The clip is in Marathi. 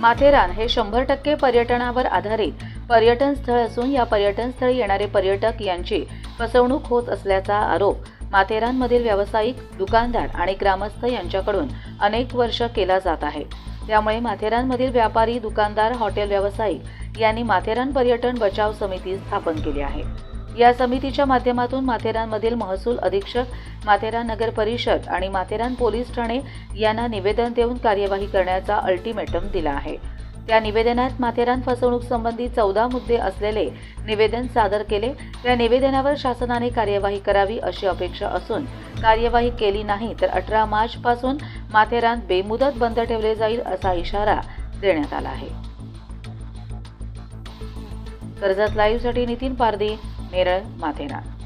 माथेरान हे शंभर टक्के पर्यटनावर आधारित पर्यटन स्थळ असून या पर्यटन स्थळी येणारे पर्यटक यांची फसवणूक होत असल्याचा आरोप माथेरानमधील व्यावसायिक दुकानदार आणि ग्रामस्थ यांच्याकडून अनेक वर्ष केला जात आहे. त्यामुळे माथेरानमधील व्यापारी दुकानदार हॉटेल व्यावसायिक यांनी माथेरान पर्यटन बचाव समिती स्थापन केली आहे. या समितीच्या माध्यमातून माथेरानमधील महसूल अधीक्षक माथेरान नगर परिषद आणि माथेरान पोलीस ठाणे यांना निवेदन देऊन कार्यवाही करण्याचा अल्टिमेटम दिला आहे. त्या निवेदनात माथेरान फसवणूक संबंधी चौदा मुद्दे असलेले निवेदन सादर केले. त्या निवेदनावर शासनाने कार्यवाही करावी अशी अपेक्षा असून कार्यवाही केली नाही तर अठरा मार्च पासून माथेरान बेमुदत बंद ठेवले जाईल असा इशारा देण्यात आला आहे. कर्जत लाईव्हसाठी नितीन पारदी नेरळ माथेरान.